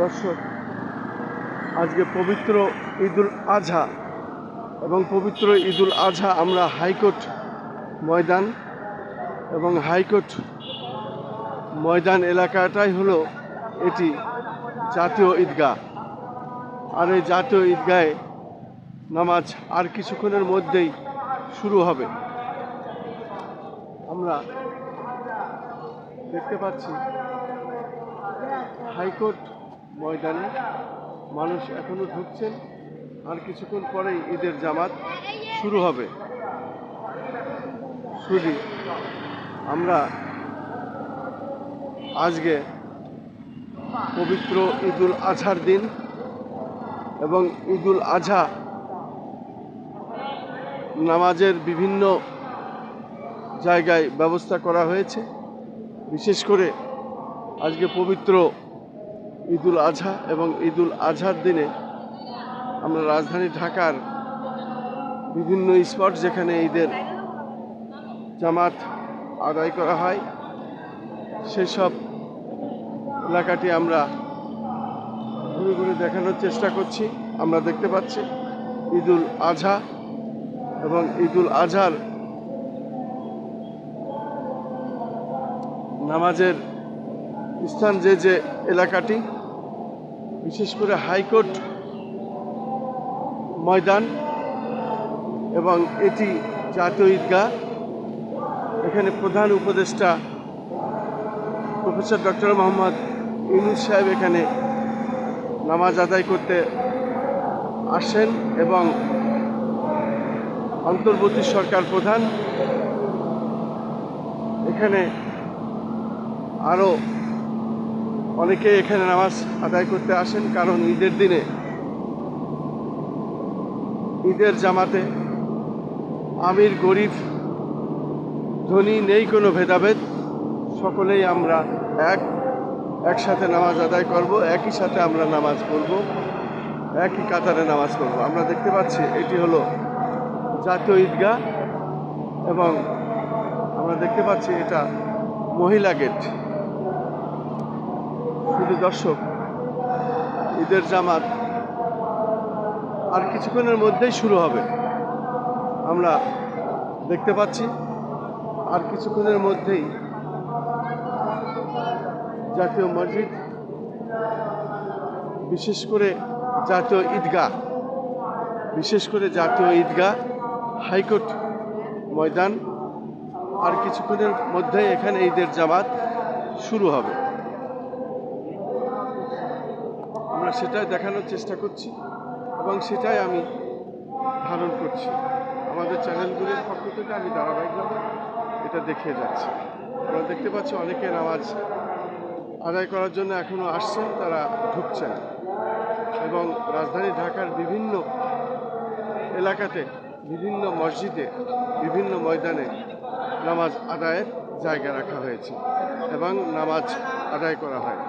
দর্শক, আজকে পবিত্র ঈদুল আজহা এবং পবিত্র ঈদুল আজহা আমরা হাইকোর্ট ময়দান এবং হাইকোর্ট ময়দান এলাকাটাই হলো এটি জাতীয় ঈদগাহ। আর এই জাতীয় ঈদগাহে নামাজ আর কিছুক্ষণের মধ্যেই শুরু হবে। আমরা দেখতে পাচ্ছি হাইকোর্ট ময়দানে। মানুষ এখনও ঢুকছেন। আর কিছুক্ষণ পরেই ঈদের জামাত শুরু হবে। শুধু আমরা আজকে পবিত্র ঈদুল আজহার দিন এবং ঈদুল আজহা নামাজের বিভিন্ন জায়গায় ব্যবস্থা করা হয়েছে। বিশেষ করে আজকে পবিত্র ঈদুল আজহা এবং ঈদুল আজহার দিনে আমরা রাজধানী ঢাকার বিভিন্ন স্পট যেখানে ঈদের জামাত আদায় করা হয়, সেসব এলাকাটি আমরা ঘুরে ঘুরে দেখানোর চেষ্টা করছি, আমরা দেখতে পাচ্ছি ঈদুল আজহা এবং ঈদুল আজহার নামাজের স্থান যে যে এলাকাটি বিশেষ করে হাইকোর্ট ময়দান এবং এটি জাতীয় ঈদগাহ। এখানে প্রধান উপদেষ্টা প্রফেসর ডক্টর মোহাম্মদ ইউনুস সাহেব এখানে নামাজ আদায় করতে আসেন এবং অন্তর্বর্তী সরকার প্রধান। এখানে আরও অনেকে এখানে নামাজ আদায় করতে আসেন কারণ ঈদের দিনে, ঈদের জামাতে আমির, গরিব, ধনী নেই কোনো ভেদাভেদ। সকলেই আমরা এক, একসাথে নামাজ আদায় করব, একই সাথে আমরা নামাজ পড়ব, একই কাতারে নামাজ পড়ব। আমরা দেখতে পাচ্ছি এটি হলো জাতীয় ঈদগাহ এবং আমরা দেখতে পাচ্ছি এটা মহিলা গেট। শুধু দর্শক, ঈদের জামাত আর কিছুক্ষণের মধ্যেই শুরু হবে। আমরা দেখতে পাচ্ছি, আর কিছুক্ষণের মধ্যেই জাতীয় মসজিদ, বিশেষ করে জাতীয় ঈদগাহ, বিশেষ করে জাতীয় ঈদগাহ, হাইকোর্ট ময়দান, আর কিছুক্ষণের মধ্যেই এখানে ঈদের জামাত শুরু হবে। আমরা সেটাই দেখানোর চেষ্টা করছি এবং সেটাই আমি ধারণ করছি। আমাদের চ্যানেলগুলির পক্ষ থেকে আমি ধারাবাহিকভাবে এটা দেখিয়ে যাচ্ছি। আমরা দেখতে পাচ্ছি অনেকের নামাজ আদায় করার জন্য এখনও আসছেন, তারা ঢুকছেন। এবং রাজধানী ঢাকার বিভিন্ন এলাকাতে, বিভিন্ন মসজিদে, বিভিন্ন ময়দানে নামাজ আদায়ের জায়গা রাখা হয়েছে এবং নামাজ আদায় করা হয়।